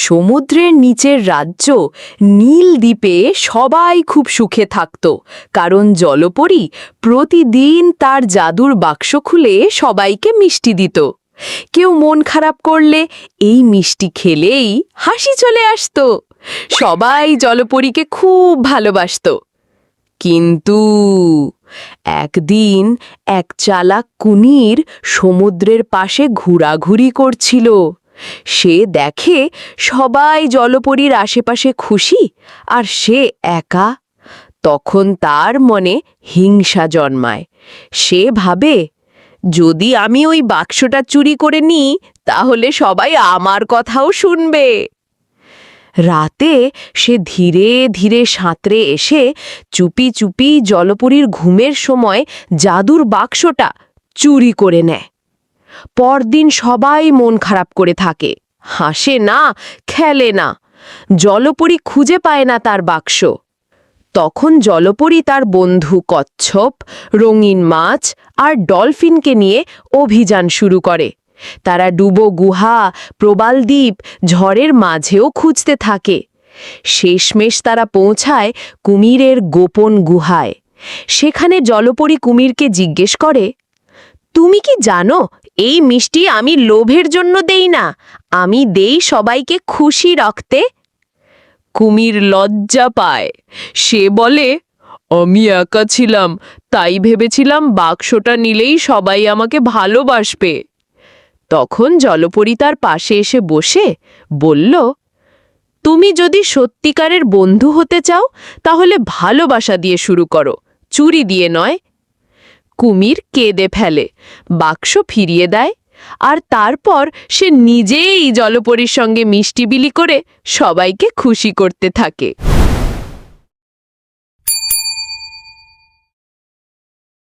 সমুদ্রের নিচের রাজ্য নীল দ্বীপে সবাই খুব সুখে থাকত, কারণ জলপরী প্রতিদিন তার জাদুর বাক্স খুলে সবাইকে মিষ্টি দিত। কেউ মন খারাপ করলে এই মিষ্টি খেলেই হাসি চলে আসত। সবাই জলপরীকে খুব ভালোবাসত। কিন্তু একদিন এক চালাক কুনির সমুদ্রের পাশে ঘোরাঘুরি করছিল। সে দেখে সবাই জলপরীর আশেপাশে খুশি আর সে একা। তখন তার মনে হিংসা জন্মায়। সে ভাবে, যদি আমি ওই বাক্সটা চুরি করে নিই, তাহলে সবাই আমার কথাও শুনবে। রাতে সে ধীরে ধীরে সাঁতরে এসে চুপি চুপি জলপরীর ঘুমের সময় জাদুর বাক্সটা চুরি করে নেয়। পরদিন সবাই মন খারাপ করে থাকে। হাসে না, খেলে না। জলপরি খুঁজে পায় না তার বাক্স। তখন জলপরি তার বন্ধু কচ্ছপ, রঙিন মাছ আর ডলফিনকে নিয়ে অভিযান শুরু করে। তারা ডুবো গুহা প্রবালদ্বীপ ঝড়ের মাঝেও খুঁজতে থাকে। শেষমেশ তারা পৌঁছায় কুমিরের গোপন গুহায়। সেখানে জলপরি কুমিরকে জিজ্ঞেস করে, তুমি কি জানো এই মিষ্টি আমি লোভের জন্য দেই না, আমি দেই সবাইকে খুশি রাখতে কুমির লজ্জা পায়। সে বলে, আমি একা ছিলাম, তাই ভেবেছিলাম বাক্সটা নিলেই সবাই আমাকে ভালোবাসবে। তখন জলপরী তার পাশে এসে বসে বলল, তুমি যদি সত্যিকারের বন্ধু হতে চাও, তাহলে ভালোবাসা দিয়ে শুরু করো, চুরি দিয়ে নয় কুমির কেঁদে ফেলে, বাক্স ফিরিয়ে দেয়, আর তারপর সে নিজেই জলপরীর সঙ্গে মিষ্টি বিলি করে সবাইকে খুশি করতে থাকে।